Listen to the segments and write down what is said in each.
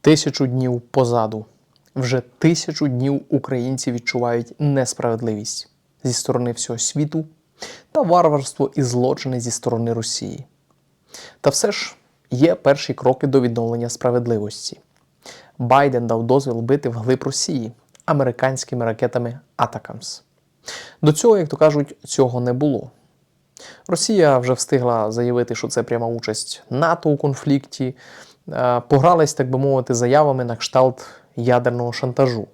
Тисячу днів позаду. Вже тисячу днів українці відчувають несправедливість зі сторони всього світу та варварство і злочини зі сторони Росії. Та все ж є перші кроки до відновлення справедливості. Байден дав дозвіл бити вглиб Росії американськими ракетами Атакамс. До цього, як то кажуть, цього не було. Росія вже встигла заявити, що це пряма участь НАТО у конфлікті, е, погрались, так би мовити, заявами на кшталт ядерного шантажу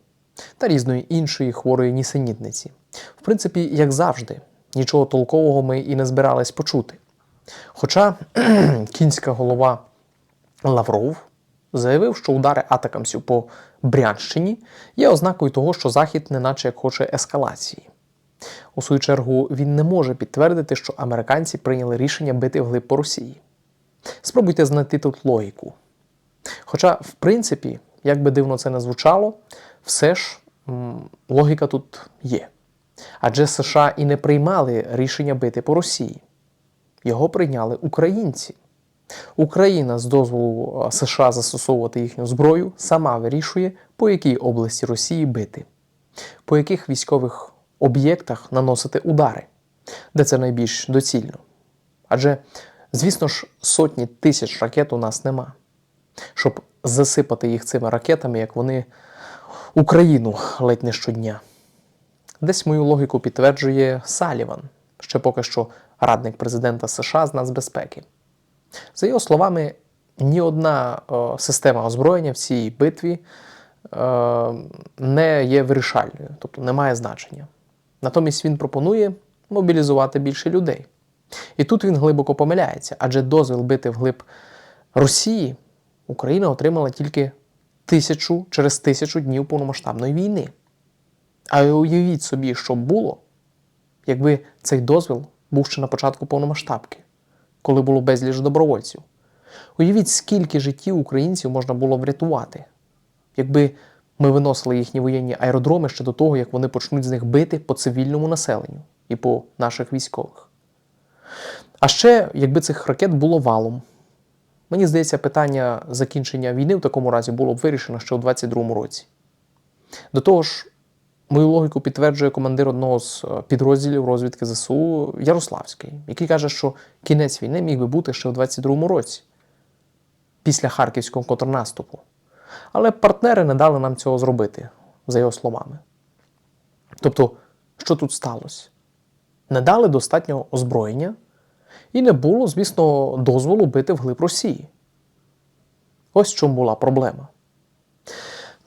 та різної іншої хворої нісенітниці. В принципі, як завжди, нічого толкового ми і не збирались почути. Хоча кінська голова Лавров заявив, що удари атакамсів по Брянщині є ознакою того, що Захід неначе як хоче ескалації. У свою чергу він не може підтвердити, що американці прийняли рішення бити вглиб по Росії. Спробуйте знайти тут логіку. Хоча, в принципі, як би дивно це не звучало, все ж м, логіка тут є. Адже США і не приймали рішення бити по Росії. Його прийняли українці. Україна з дозволу е, США застосовувати їхню зброю сама вирішує, по якій області Росії бити, по яких військових об'єктах наносити удари, де це найбільш доцільно. Адже, звісно ж, сотні тисяч ракет у нас нема, щоб засипати їх цими ракетами, як вони Україну ледь не щодня. Десь мою логіку підтверджує Саліван, ще поки що радник президента США з нацбезпеки. За його словами, ні одна е, система озброєння в цій битві е, не є вирішальною, тобто не має значення. Натомість він пропонує мобілізувати більше людей. І тут він глибоко помиляється, адже дозвіл бити вглиб Росії Україна отримала тільки тисячу через тисячу днів повномасштабної війни. А уявіть собі, що було, якби цей дозвіл був ще на початку повномасштабки, коли було безліч добровольців. Уявіть, скільки життів українців можна було врятувати, якби ми виносили їхні воєнні аеродроми ще до того, як вони почнуть з них бити по цивільному населенню і по наших військових. А ще, якби цих ракет було валом, мені здається, питання закінчення війни в такому разі було б вирішено ще у 22-му році. До того ж, мою логіку підтверджує командир одного з е, підрозділів розвідки ЗСУ Ярославський, який каже, що кінець війни міг би бути ще у 22-му році, після харківського контрнаступу. Але партнери не дали нам цього зробити, за його словами. Тобто, що тут сталося? Не дали достатнього озброєння і не було, звісно, дозволу бити вглиб Росії. Ось в чому була проблема.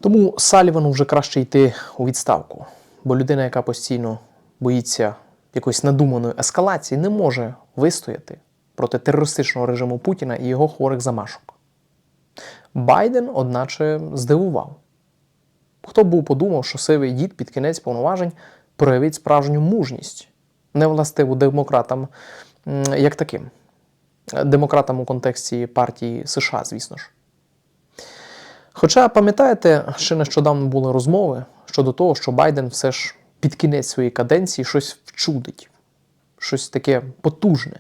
Тому Салівану вже краще йти у відставку, бо людина, яка постійно боїться якоїсь надуманої ескалації, не може вистояти проти терористичного режиму Путіна і його хворих замашок. Байден, одначе, здивував. Хто був подумав, що сивий дід під кінець повноважень проявить справжню мужність, не властиву демократам як таким. Демократам у контексті партії США, звісно ж. Хоча, пам'ятаєте, ще нещодавно були розмови щодо того, що Байден все ж під кінець своєї каденції щось вчудить, щось таке потужне.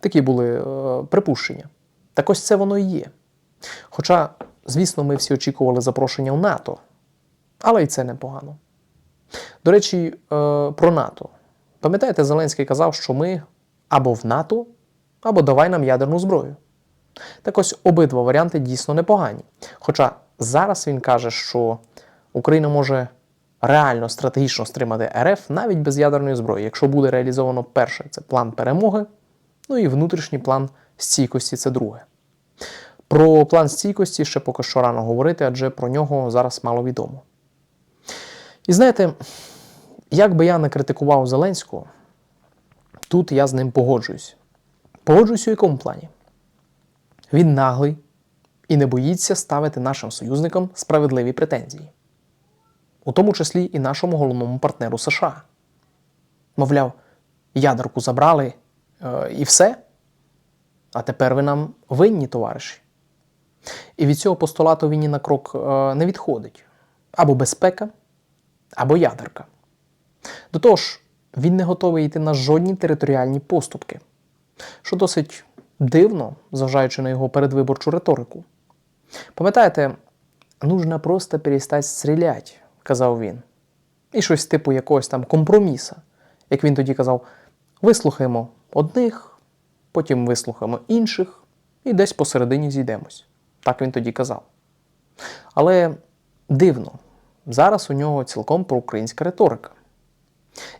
Такі були е, припущення. Так ось це воно і є. Хоча, звісно, ми всі очікували запрошення в НАТО, але і це непогано. До речі, е, про НАТО. Пам'ятаєте, Зеленський казав, що ми або в НАТО, або давай нам ядерну зброю. Так ось обидва варіанти дійсно непогані. Хоча зараз він каже, що Україна може реально стратегічно стримати РФ навіть без ядерної зброї, якщо буде реалізовано перше це план перемоги, ну і внутрішній план стійкості це друге. Про план стійкості ще поки що рано говорити, адже про нього зараз мало відомо. І знаєте, як би я не критикував Зеленського, тут я з ним погоджуюсь. Погоджуюсь у якому плані? Він наглий і не боїться ставити нашим союзникам справедливі претензії, у тому числі і нашому головному партнеру США. Мовляв, ядерку забрали е, і все. А тепер ви нам винні, товариші. І від цього постулату він ні на крок е, не відходить. Або безпека, або ядерка. До того ж, він не готовий йти на жодні територіальні поступки, що досить дивно, зважаючи на його передвиборчу риторику. Пам'ятаєте, нужно просто перестати стріляти, казав він. І щось типу якогось там компроміса. Як він тоді казав, вислухаємо одних, потім вислухаємо інших і десь посередині зійдемось. Так він тоді казав. Але дивно, зараз у нього цілком проукраїнська риторика.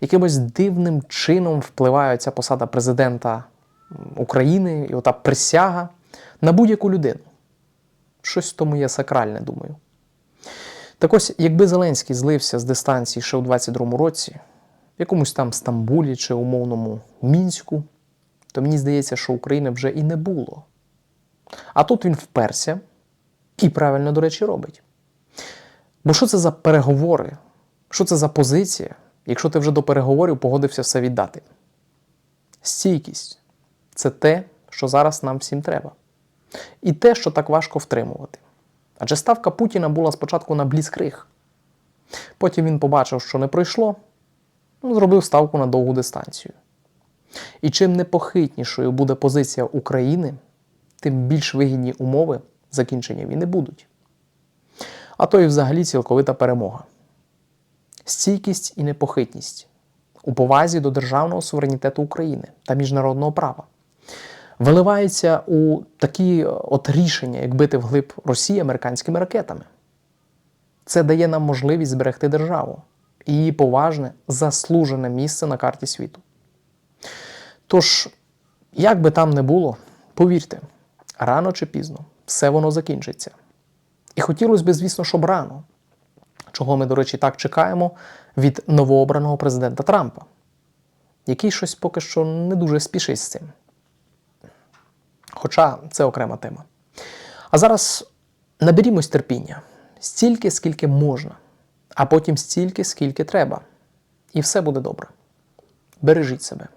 Якимось дивним чином впливає ця посада президента України і ота присяга на будь-яку людину. Щось в тому є сакральне, думаю. Так ось, якби Зеленський злився з дистанції ще у 22-му році, в якомусь там Стамбулі чи умовному Мінську, то мені здається, що України вже і не було. А тут він вперся і правильно, до речі, робить. Бо що це за переговори? Що це за позиція, якщо ти вже до переговорів погодився все віддати? Стійкість це те, що зараз нам всім треба. І те, що так важко втримувати. Адже ставка Путіна була спочатку на бліцкриг. Потім він побачив, що не пройшло, ну, зробив ставку на довгу дистанцію. І чим непохитнішою буде позиція України, тим більш вигідні умови закінчення війни будуть. А то і взагалі цілковита перемога. Стійкість і непохитність у повазі до державного суверенітету України та міжнародного права виливається у такі от рішення, як бити вглиб Росії американськими ракетами. Це дає нам можливість зберегти державу і її поважне, заслужене місце на карті світу. Тож, як би там не було, повірте, рано чи пізно все воно закінчиться. І хотілося б, звісно, щоб рано, чого ми, до речі, так чекаємо від новообраного президента Трампа, який щось поки що не дуже спішить з цим. Хоча це окрема тема. А зараз наберімось терпіння стільки, скільки можна, а потім стільки, скільки треба. І все буде добре. Бережіть себе.